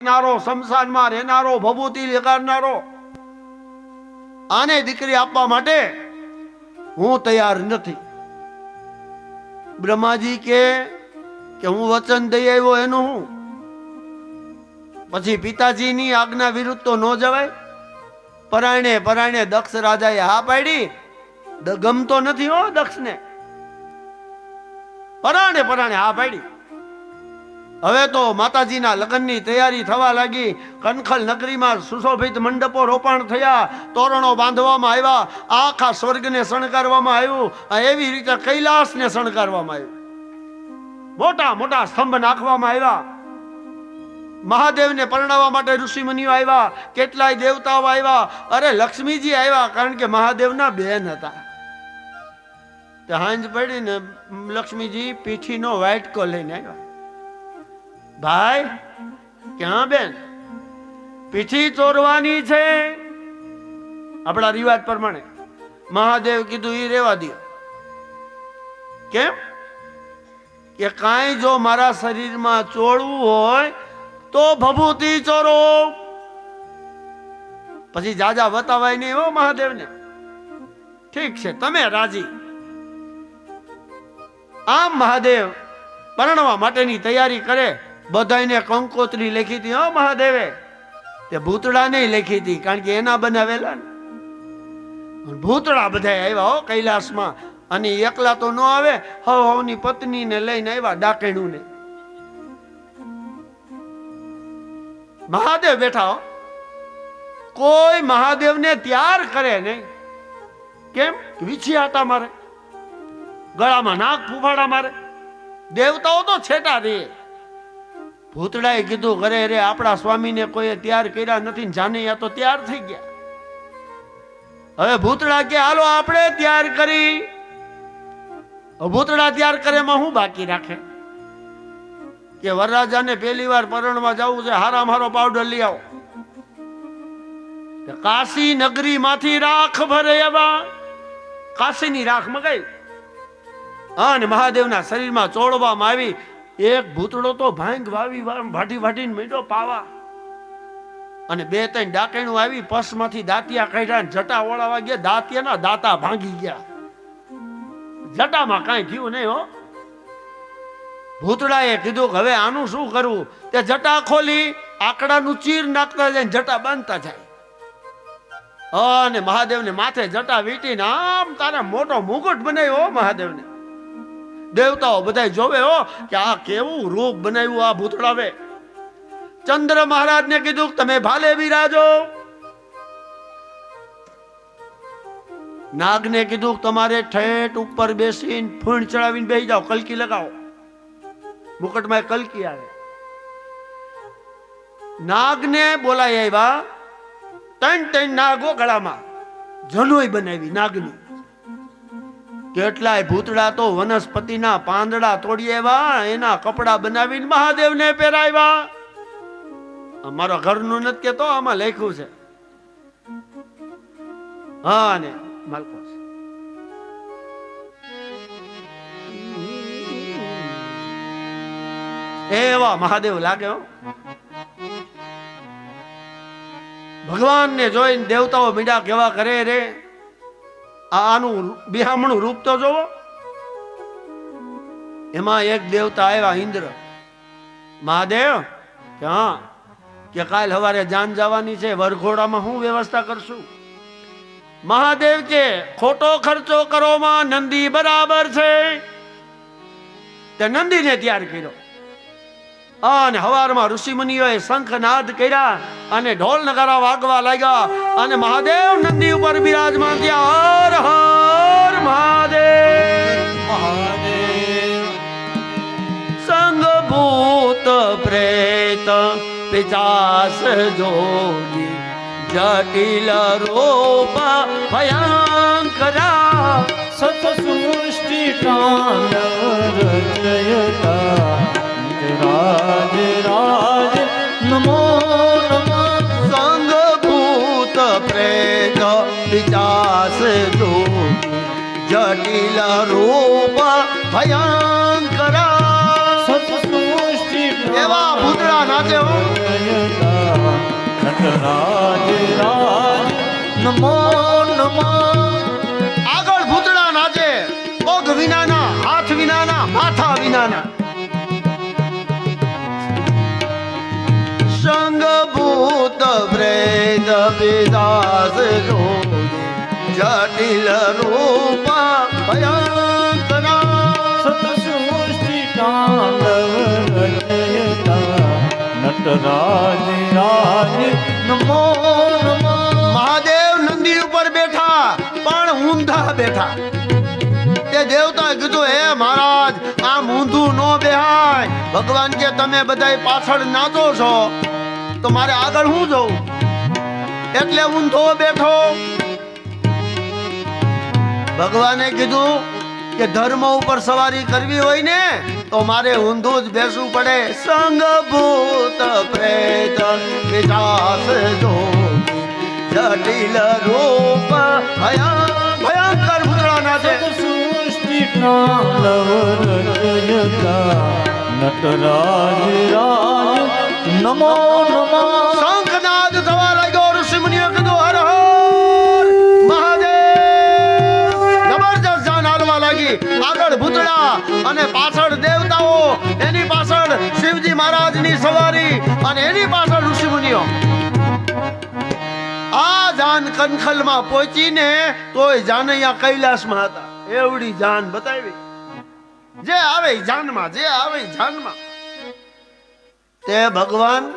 રહેનારો, શમશાનમાં રહેનારો, ભભૂતિ લગાડનારો આને દીકરી આપવા માટે હું તૈયાર નથી. બ્રહ્માજી કે કે હું વચન દઈ આવ્યો એનું હું? પછી પિતાજીની આજ્ઞા વિરુદ્ધ તો ન જવાય? પરાયણે પરાયણે દક્ષ રાજાએ હા પાડી? ગમતો નથી હો દક્ષને. પરાણે પરાણે હા પાડી. હવે તો માતાજીના લગ્નની તૈયારી થવા લાગી. કનખલ નગરીમાં સુશોભિત મંડપો રોપાણ થયા. તોરણો બાંધવામાં આવ્યા. આખા સ્વર્ગને શણગારવામાં આવ્યું. એવી રીતે કૈલાસને શણગારવામાં આવ્યું. મોટા મોટા સ્તંભ નાખવામાં આવ્યા. મહાદેવને પરણાવવા માટે ઋષિમુનિઓ આવ્યા. કેટલાય દેવતાઓ આવ્યા. અરે લક્ષ્મીજી આવ્યા કારણ કે મહાદેવના બેન હતા. તે હાંજ પડીને લક્ષ્મીજી પીઠીનો વાઇટકો લઈને આવ્યા. ભાઈ, ક્યાં બેન? પીઠી ચોરવાની છે. આપણા રિવાજ પ્રમાણે મહાદેવ કીધું એ રેવા દે કેમ? કે કાંઈ જો મારા શરીરમાં ચોળવું હોય, તો ભભૂતિ ચોરો. પછી જાજા બતાવાય નહીં હો મહાદેવને. ઠીક છે, તમે રાજી. આમ મહાદેવ પરણવા માટેની તૈયારી કરે. બધાને કંકોત્રી લખી હતી, હો મહાદેવે. તે ભૂતળા નહીં લખી હતી, કારણ કે એના બનાવેલા ભૂતળા બધા આવ્યા, હો કૈલાસમાં. અને એકલા તો ન આવે, હવ હવની પત્નીને લઈને આવ્યા ડાકેણું ને મહાદેવ બેઠા, હો. કોઈ મહાદેવને ત્યાર કરે નહીં. કેમ? વીછી આટા મારે. ગળામાં નાક ફૂફાડા મારે. દેવતાઓ તો છેટા દે ભૂતડાએ કીધું ઘરે રે આપણા સ્વામીને કોઈએ તૈયાર કર્યા નથી જાનૈયા તો તૈયાર થઈ ગયા. હવે ભૂતડા કે, હાલો, આપણે તૈયાર કરી. ભૂતડા તૈયાર કરે એમાં હું બાકી રાખે? કે વરરાજાને પહેલી વાર પરણમાં જવું છે, હારા મારો પાવડર લઈ આવો. કાશી નગરી માંથી રાખ ભરે એવા. કાશીની રાખ મગાઈ. અને મહાદેવના શરીરમાં ચોળવામાં આવી એક ભૂતડો તો ભાંગ વાવી વાઢી વાઢીને મીંડો પાવા. અને બે ત્રણ ડાકેણું આવી પસમાંથી દાંતિયા કાઢ્યા જટા ઓળાવા ગયા. દાંતિયાના દાંતા ભાંગી ગયા. જટામાં કાંઈ થયું નહીં હો. ભૂતડાએ કીધું હવે આનું શું કરવું? તે જટા ખોલી, આકડાનું ચીર નાખતા જાય જટા બાંધતા જાય. અને મહાદેવને માથે જટા વીટીને આમ તારે મોટો મુકુટ બનાવ્યો મહાદેવને. દેવતાઓ બધા જોવે હો કે આ કેવું રૂપ બનાવ્યું આ ભૂતળાવે ચંદ્ર મહારાજને કીધું તમે ભાલે બિરાજો. નાગને કીધું તમારે ઠેઠ ઉપર બેસીને ફૂણ ચડાવીને બેસી જાઓ, કલકી લગાવો. મુકટમાં કલકી આવે. નાગને બોલાય આવ્યા, ત્રણ ત્રણ નાગો ગળામાં. જનોઈ બનાવી નાગની. કેટલાય ભૂતડા તો વનસ્પતિના પાંદડા તોડી આવ્યા એના કપડા બનાવીને મહાદેવને પહેરાવ્યા. અમારા ઘરનું નથી કેતો, આમાં લખ્યું છે. હા ને માલકો. એવા મહાદેવ લાગે હો. ભગવાનને જોઈને દેવતાઓ મીડા કેવા કરે રે. આનું બિહામણું રૂપ તો જોવો. એમાં એક દેવતા આવ્યા, ઇન્દ્ર. મહાદેવ હા, કે કાલ સવારે જાન જવાની છે, વરઘોડામાં હું વ્યવસ્થા કરશું? મહાદેવ કે, ખોટો ખર્ચો કરો નંદી બરાબર છે. તે નંદીને તૈયાર કર્યો. અને હવારમાં ઋષિ મુનિઓએ શંખ નાદ કર્યા અને ઢોલ નગારા વાગવા લાગ્યા અને મહાદેવ નંદી ઉપર બિરાજમાન થયા. હર હર મહાદેવ સંગભૂત સંગ ભૂત પ્રેત પિચાસ જોગી જટિલ રૂપ ભયંકરા. સતસૃષ્ટિ રચયતા રાજ નમો, નમઃ. આગળ ભૂતડા નાચે પગ વિનાના, હાથ વિનાના, માથા વિનાના. સંગ ભૂત પ્રેત વિદાસ જટિલ રૂપ ભયંકરા સતસૃષ્ટિ તાંડવ નટરાજ, રાજ મહાદેવ નંદી ઉપર બેઠા, પણ ઊંધા બેઠા. તે દેવતા કીધું, હે મહારાજ, આમ ઊંધું નો બેહાય. ભગવાન કે તમે બધાય પાછળ નાચો છો, તો મારે આગળ હું જવું એટલે ઊંધો બેઠો. ભગવાને કીધું કે ધર્મ ઉપર સવારી કરવી હોય ને તો મારે ઊંધું જ બેસવું પડે. સંગ ભૂત પ્રેત વિકાસ જો જટિલ રૂપ ભયા ભયંકર ભૂતળા નાચે સૃષ્ટિ તાંડવ રચયતા નટરાજ રાજ નમો નમઃ. અને પાછળ દેવતાઓ, એની પાછળ શિવજી મહારાજની સવારી અને એની પાછળ ઋષિમુનિઓ. આ જાન કનખલમાં પહોંચીને તોય જાનૈયા કૈલાસમાં હતા. એવડી જાન બતાવી. જે આવે જાનમાં, જે આવે જાનમાં. તે ભગવાન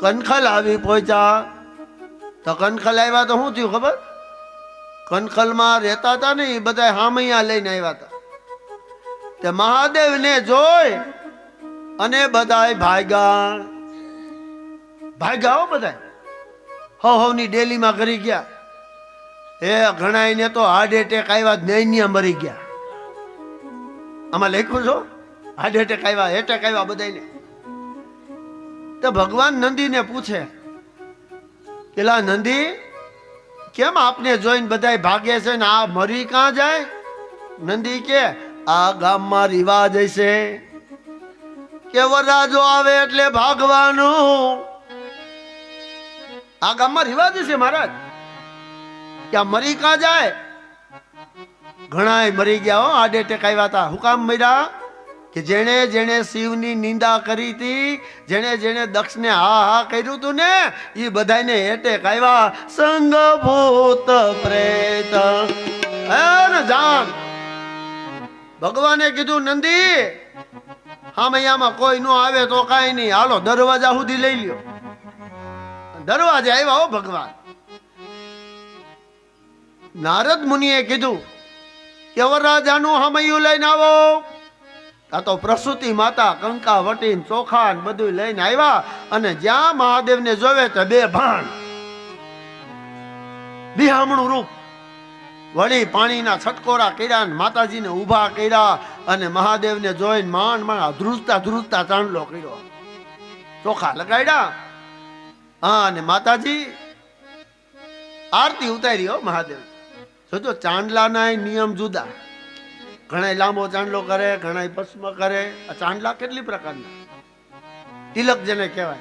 કનખલ આવી પહોંચ્યા. તો કનખલ આવ્યા તો શું થયું ખબર? કનખલમાં રહેતા હતા ને એ બધા હામૈયા લઈને આવ્યા હતા. તે મહાદેવને જોઈ અને બધાય ભાગ્યા ભાગ્યા હો બધાય? હો હવની ડેલીમાં કરી ગયા. એ ઘણાયને તો હાર્ટ એટેક આવ્યા નૈન્યા મરી ગયા. આમાં લખ્યું છો હાર્ટ એટેક આવ્યા એટેક આવ્યા બધાને તો ભગવાન નંદીને પૂછે, પેલા નંદી, કેમ આપને જોઈને બધાય ભાગે છે ને આ મરી કાં જાય? નંદી કે આ ગામમાં રિવાજ હશે કે વરરાજો આવે એટલે ભાગવાનું. આ ગામમાં રિવાજ છે મહારાજ. કે મરી કાં જાય? ઘણાય મરી ગયા હો આડે ટેક આવ્યા હતા. હું કામ મર્યા? કે જેણે જેણે શિવની નિંદા કરી હતી, જેણે જેણે દક્ષને હા હા કર્યું હતું ને એ બધાને એટેક આવ્યા. સંગભૂત પ્રેત. જાન? ભગવાને કીધું, નંદી, હામૈયામાં કોઈ નો આવે તો કાંઈ નહીં. હાલો, દરવાજા સુધી લઈ લ્યો. દરવાજે આવ્યા હો ભગવાન. નારદ મુનિએ કીધું કે, વરરાજાનું હમૈયું લઈને આવો. આ તો પ્રસૂતિ માતા, કંકા, વટીન, ચોખાન બધું લઈને આવ્યા અને જ્યાં મહાદેવને જોવે તો બે ભાણ બિહામણું રૂપ વળી પાણીના છટકોરા કર્યા ને માતાજીને ઊભા કર્યા અને મહાદેવને જોઈને માંડ માંડ ધ્રુજતા ધ્રુજતા ચાંદલો કર્યો. ચોખા લગાડ્યા. હા, અને માતાજી, આરતી ઉતારી હો મહાદેવ. જોજો ચાંદલાના નિયમ જુદા. ઘણા લાંબો ચાંદલો કરે ઘણા ભસ્મ કરે. આ ચાંદલા કેટલી પ્રકારના? તિલક જેને કહેવાય.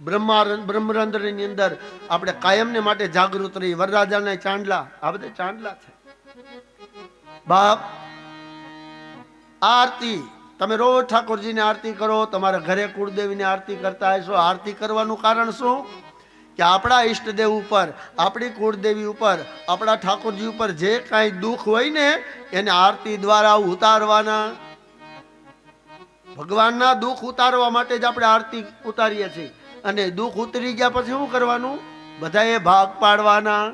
બ્રહ્મરંધ્રની અંદર આપણે કાયમને માટે જાગૃત રહી. વરરાજાના ચાંદલા આ બધા ચાંદલા છે. બાપ, આરતી. તમે રોજ ઠાકોરજીને આરતી કરો. તમારા ઘરે કુળદેવીની આરતી કરતા હશો. આરતી કરવાનું કારણ શું? કે આપણા ઈષ્ટદેવ ઉપર, આપણી કુળદેવી ઉપર, આપણા ઠાકોરજી ઉપર જે કાંઈ દુઃખ હોય ને, એને આરતી દ્વારા ઉતારવાના. ભગવાનના દુઃખ ઉતારવા માટે જ આપણે આરતી ઉતારીએ છીએ. અને દુઃખ ઉતરી ગયા પછી શું કરવાનું? બધાએ ભાગ પાડવાના.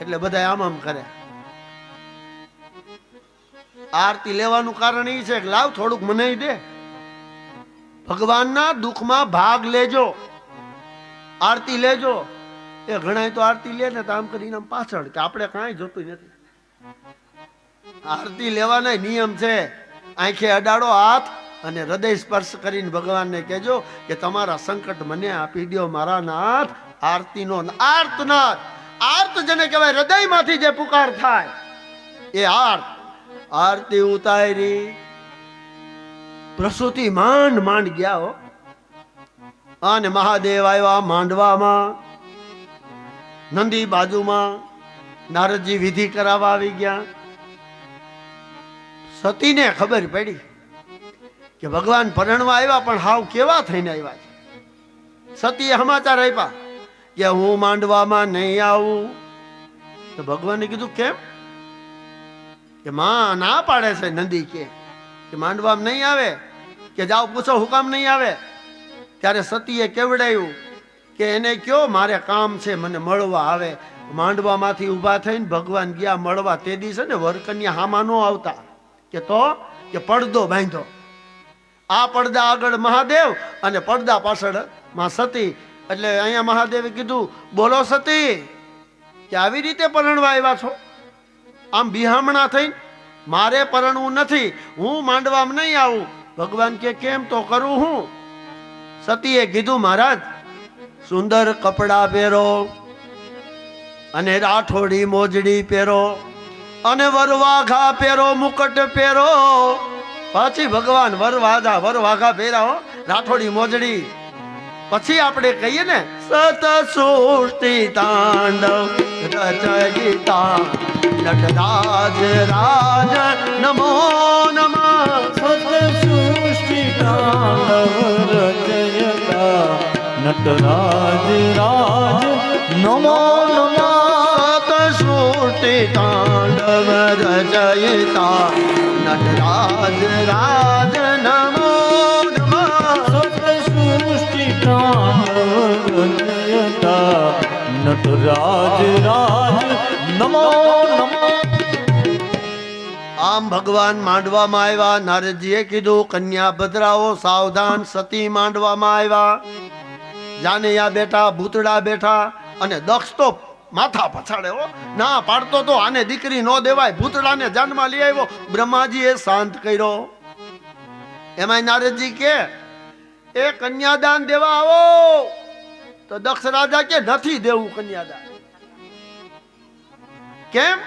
એટલે બધા આમ આમ કરે આરતી લેવાનું કારણ એ છે કે લાવ થોડુંક મને દે. ભગવાનના દુઃખમાં ભાગ લેજો. આરતી લેજો. એ ઘણા તો આરતી લે ને તો આમ કરીને પાછળ કે આપણે કાંઈ જોતું નથી. આરતી લેવાના નિયમ છે. આંખે અડાડો હાથ અને હૃદય સ્પર્શ કરીને ભગવાનને કહેજો કે તમારા સંકટ મને આપી દો મારા નાથ, આરતીનો આર્તનાથ આર્ત જેને કહેવાય હૃદયમાંથી જે પુકાર થાય, એ આર્ત. આરતી ઉતારી. પ્રસૂતિ માંડ માંડ ગયા હો. અને મહાદેવ આવ્યા માંડવામાં, નંદી બાજુમાં, નારદજી વિધિ કરાવવા આવી ગયા. સતીને ખબર પડી. કે ભગવાન પરણવા આવ્યા પણ હાવ કેવા થઈને આવ્યા છે? સતીએ સમાચાર આપ્યા કે હું માંડવામાં નહીં આવું. તો ભગવાને કીધું, કેમ? કે માં ના પાડે છે નંદી કે કે માંડવામાં નહીં આવે, કે જાઓ પૂછો હુકામ નહીં આવે. ત્યારે સતીએ કેવડાયું કે એને કયો મારે કામ છે, મને મળવા આવે. માંડવામાંથી ઊભા થઈને ભગવાન ગયા, મળવા તે દિવસે ને વરકન્યા હામાં ન આવતા. કે તો? કે પડદો બાંધો. આ પડદા આગળ મહાદેવ અને પડદા પાછળમાં સતી. એટલે અહીંયા મહાદેવે કીધું, બોલો સતી, કે આવી રીતે પરણવા આવ્યા છો? આમ બિહામણા થઈ મારે પરણવું નથી, હું માંડવામાં નહીં આવું. ભગવાન કે, કેમ તો કરું હું? સતીએ કીધું, મહારાજ, સુંદર કપડાં પહેરો અને રાઠોડી મોજડી પહેરો અને વરવાઘા પહેરો, મુકટ પહેરો. પાછી ભગવાન વરવાઘા વરવાઘા હો રાઠોડી મોજડી. પછી આપણે કહીએ ને સત સૃષ્ટિ તાંડવ રચયિતા નટરાજ રાજ નમો નમઃ. સૃષ્ટિ તાંડવ રચયતા નટરાજ રાજ નમો નમ. સત સૃષ્ટિ તાંડવ રચયિતા નટરાજ રાજ નમો સૃષ્ટિ નટરાજ રાજ નમો નમઃ આમ ભગવાન માંડવામાં આવ્યા નારદજીએ કીધું કન્યા ભદ્રાઓ સાવધાન સતી માંડવામાં આવ્યા જાનૈયા બેઠા ભૂતડા બેઠા અને દક્ષ તો માથા પછાડે, હો. ના પાડતો તો આને દીકરી નો દેવાય. ભૂતડાને જાનમાં લઈ આવ્યો. બ્રહ્માજી એ શાંત કર્યો. એમાં નારદજી કે, એ કન્યાદાન દેવા આવો. તો દક્ષ રાજા કે, નથી દેવું કન્યાદાન. કેમ?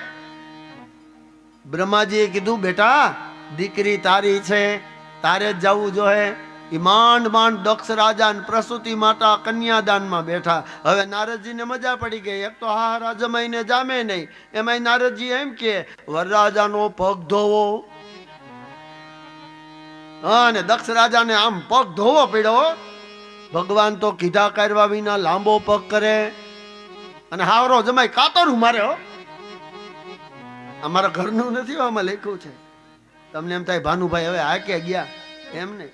બ્રહ્માજીએ કીધું, બેટા, દીકરી તારી છે. તારે જ જવું જોઈએ માંડ માંડ દક્ષ રાજા ને પ્રસૂતિ માતા કન્યાદાનમાં બેઠા. હવે નારદજીને મજા પડી ગઈ. એક તો હા રાજમાઈને જામે નહીં. એમાં નારદજી એમ કે, વરરાજાનો પગ ધોવો. અને દક્ષ રાજાને આમ પગ ધોવો પીડો. ભગવાન તો કીધા કરવા વિના લાંબો પગ કરે. અને હાવરો જમાઈ કાતરું મારે, હો. અમારા ઘરનું નથી, આમાં લખ્યું છે. તમને એમ થાય, ભાનુભાઈ હવે આ કે ગયા. એમ ને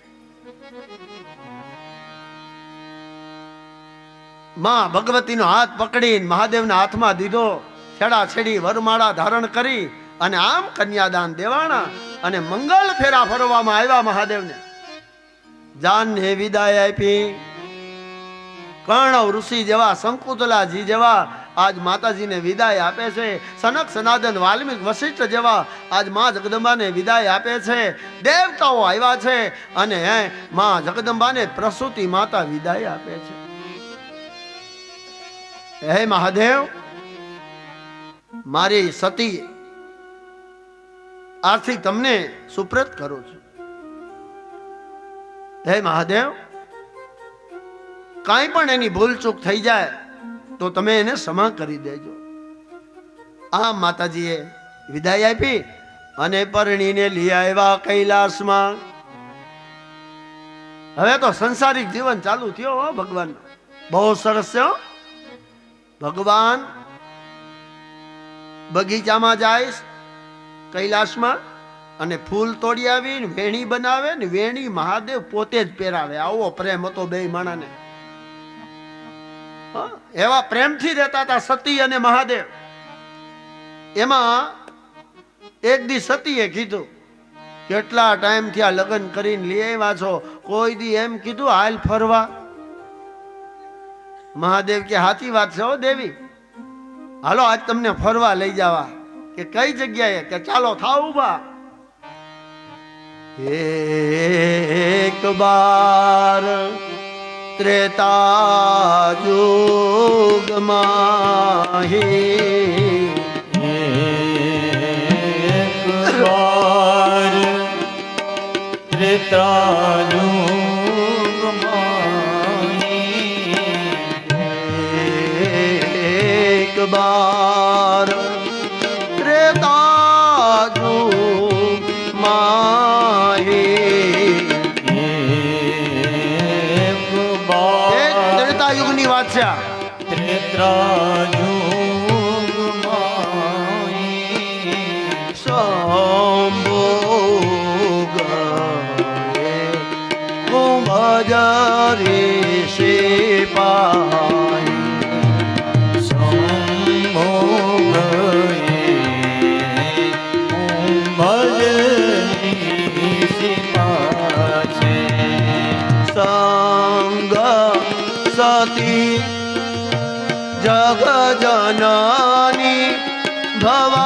માં ભગવતીનો હાથ પકડીને મહાદેવના હાથમાં દીધો. છેડા છેડી વરમાળા ધારણ કરી અને આમ કન્યાદાન દેવાણા અને મંગલ ફેરા ફરવામાં આવ્યા મહાદેવને. જાનને વિદાય આપી. કર્ણવ ઋષિ જેવા શંકુતલાજી જેવા આજ માતાજીને વિદાય આપે છે. સનક સનાતન વાલ્મિક વશિષ્ઠ જેવા આજમાં જગદંબાને વિદાય આપે છે. દેવતાઓ આવ્યા છે અને માં જગદંબાને પ્રસૂતિ માતા વિદાય આપે છે. હે મહાદેવ, મારી સતી આથી તમને સુપ્રત કરું છું. હે મહાદેવ, કાંઈ પણ એની ભૂલ ચૂક થઈ જાય તો તમે એને ક્ષમા કરી દેજો. આ માતાજીએ વિદાય આપી અને પરણીને લઈ આવ્યા કૈલાસમાં. હવે તો સંસારિક જીવન ચાલુ થયો ભગવાન બહુ સરસ છે. ભગવાન બગીચામાં જાય કૈલાસમાં, અને ફૂલ તોડી આવીને વેણી બનાવે ને વેણી મહાદેવ પોતે જ પહેરાવે. આવો પ્રેમ હતો બે માણાને. એવા પ્રેમથી રહેતા હતા સતી અને મહાદેવ. એમાં એક દી સતીએ કીધું, કેટલા ટાઈમથી આ લગ્ન કરીને લઈ આવ્યા છો? કોઈ દી એમ કીધું, હાલ ફરવા. મહાદેવ કે સાચી વાત છે દેવી. હાલો, આજ તમને ફરવા લઈ જવા. કે, કઈ જગ્યાએ? કે, ચાલો, થાવ ઊભા એક બાર ત્રેતા યુગમાં એક ત્રેતા ત્રેતાયુગમાં કુંભજ ઋષિ પાય સંગ સતી જગ જનની ભવાની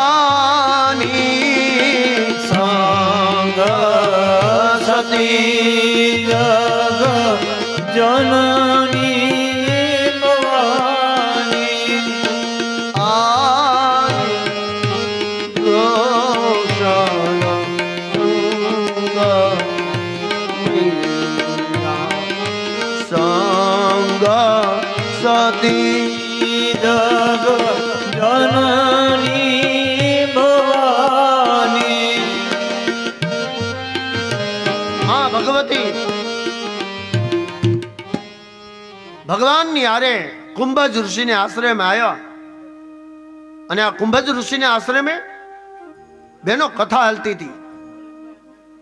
ભગવાનની આરે કુંભજ ઋષિને આશ્રમે આવ્યા. અને આ કુંભજ ઋષિને આશ્રમે બેનો કથા હાલતી હતી.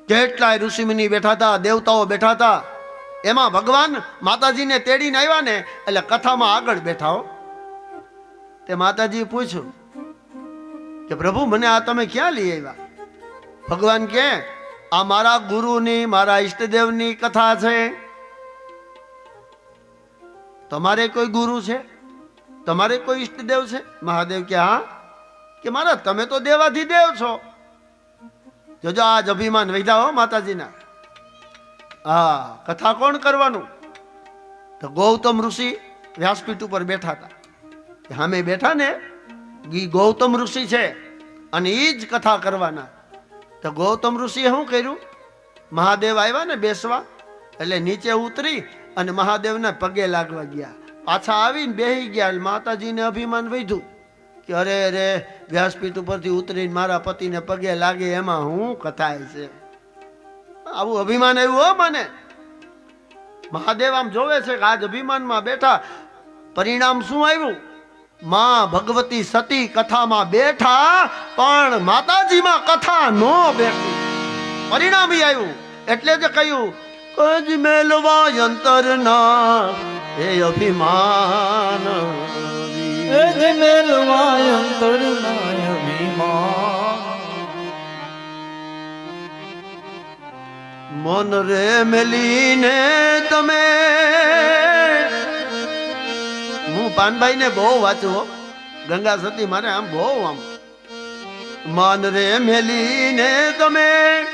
કેટલાય ઋષિમુનિ બેઠા હતા, દેવતાઓ બેઠા હતા. એમાં ભગવાન માતાજીને તેડીને આવ્યા ને, એટલે કથામાં આગળ બેઠા હો. તે માતાજીએ પૂછ્યું કે પ્રભુ, મને આ તમે ક્યાં લઈ આવ્યા? ભગવાન કે આ મારા ગુરુની, મારા ઈષ્ટદેવની કથા છે. તમારે કોઈ ગુરુ છે? તમારે કોઈ ઈષ્ટદેવ છે? મહાદેવ કે, હા. કે, મારા, તમે તો દેવાધિદેવ છો. જોજો આજ અભિમાન વૈધા હો માતાજીના. હા, કથા કોણ કરવાનું? તો ગૌતમ ઋષિ વ્યાસપીઠ ઉપર બેઠા હતા. સામે બેઠા ને, ઈ ગૌતમ ઋષિ છે અને એ જ કથા કરવાના. તો ગૌતમ ઋષિએ શું કર્યું? મહાદેવ આવ્યા ને બેસવા, એટલે નીચે ઉતરી અને મહાદેવના પગે લાગવા ગયા. પાછા આવીને બેહી ગયા માતાજીને અભિમાન વધ્યું કે અરે રે વ્યાસપીઠ ઉપરથી ઉતરીને મારા પતિને પગે લાગે, એમાં હું કથાય છે? આવું અભિમાન આવ્યું હો મને. મહાદેવ આમ જોવે છે કે આજ અભિમાનમાં બેઠા. પરિણામ શું આવ્યું? માં ભગવતી સતી કથામાં બેઠા, પણ માતાજીમાં કથા નો બેઠી. પરિણામ આવ્યું. એટલે જ કહ્યું કજ મેલવા અંતર ના એ અભિમાન. અભિમાન. મન રે મેલીને તમે હું પાનભાઈ ને બહુ વાંચું ગંગા સતી મારે આમ બહુ આમ. મન રે મેલીને તમે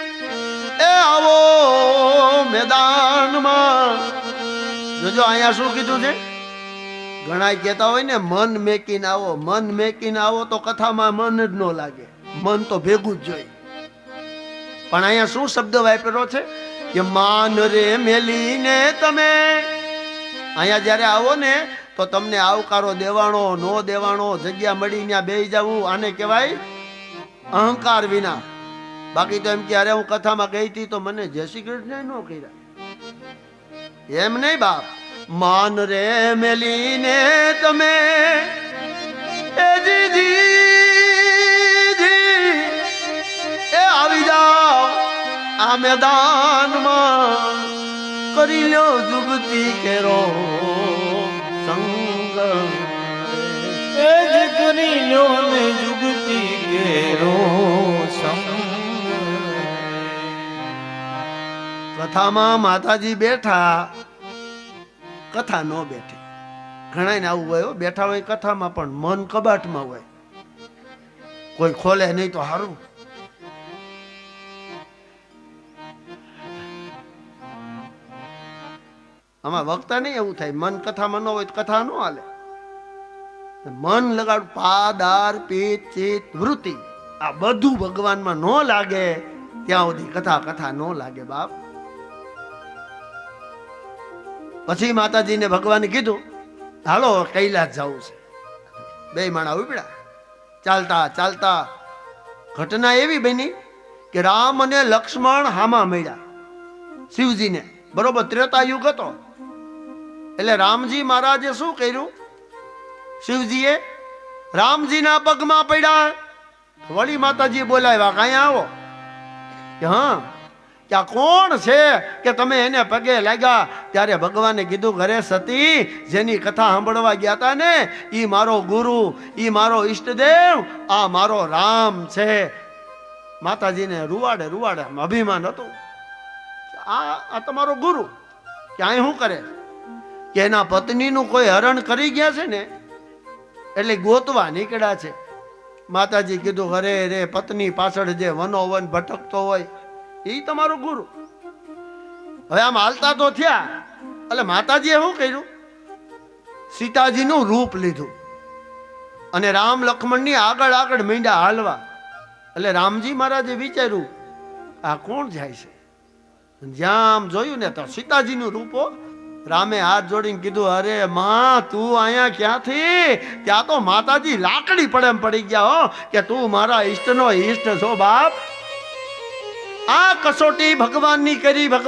એ આવો મેદાનમાં. જોજો, અહીંયા શું કીધું છે? ઘણા કહેતા હોય ને, મન મેકીને આવો, મન મેકીને આવો તો કથામાં મન જ ન લાગે. મન તો ભેગું જ જોઈએ. પણ અહીંયા શું શબ્દ વાપર્યો છે? કે માન રે મેલીને તમે. અહીંયા જ્યારે આવો ને, તો તમને આવકારો દેવાણો, નો દેવાણો, જગ્યા મળી ત્યાં બેસી જવું. આને કહેવાય અહંકાર વિના. બાકી તો એમ કે, અરે, હું કથામાં ગઈ હતી તો મને જય શ્રી કૃષ્ણ ન કર્યા. એમ નહીં બાપ. માન રે મેલીને તમે, એ જી જી જી, એ આવી જાઓ આ મેદાનમાં, કરી લ્યો જુગતી કેરો સંગ. એ જ કરી લો ને જુગતી કેરો કથામાં માતાજી બેઠા. કથા ન બેઠી. ઘણા ને આવું હોય બેઠા હોય કથામાં પણ મન કબાટમાં હોય. કોઈ ખોલે નહીં તો સારું આમાં વક્તા નહીં એવું થાય. મન કથામાં ન હોય તો કથા ન હાલે. મન લગાડ પાદાર પેટ ચિત્ત વૃત્તિ. આ બધું ભગવાનમાં ન લાગે. ત્યાં સુધી કથા કથા ન લાગે બાપ. પછી માતાજીને ભગવાને કીધું, હાલો, કૈલાસ જવું છે. બે માણા ઉપડ્યા. ચાલતા ચાલતા ઘટના એવી બની કે રામ અને લક્ષ્મણ હામા મળ્યા. શિવજીને બરોબર ત્રેતા યુગ હતો. એટલે રામજી મહારાજે શું કર્યું? શિવજીએ રામજીના પગમાં પડ્યા. વળી માતાજી બોલાવ્યા, કાંઈ આવો. કે, હા કે આ કોણ છે કે તમે એને પગે લાગ્યા? ત્યારે ભગવાને કીધું, ઘરે સતી, જેની કથા સાંભળવા ગયા હતા ને એ મારો ગુરુ એ મારો ઈષ્ટદેવ, આ મારો રામ છે. માતાજીને રૂવાડે રૂવાડે અભિમાન હતું. આ આ તમારો ગુરુ, ક્યાંય શું કરે? કે એના પત્નીનું કોઈ હરણ કરી ગયા છે ને? એટલે ગોતવા નીકળ્યા છે. માતાજી કીધું, અરે રે પત્ની પાછળ જે વનોવન ભટકતો હોય એ તમારો ગુરુ. હવે આમ હાલતા તો થયા, એટલે માતાજીએ શું કર્યું? સીતાજીનું રૂપ લીધું અને રામ લક્ષ્મણની આગળ આગળ મીંડા હાલવા. એટલે રામજી મહારાજે વિચાર્યું, આ કોણ જાય છે? જ્યાં આમ જોયું ને તો સીતાજીનું રૂપો રામે હાથ જોડીને કીધું, અરે માં, તું અહીંયા ક્યાંથી? ત્યાં તો માતાજી લાકડી પડે એમ પડી ગયા હો, કે તું મારા ઈષ્ટનો ઈષ્ટ છો બાપ. આ કસોટી ભગવાનની કરી ભગવાન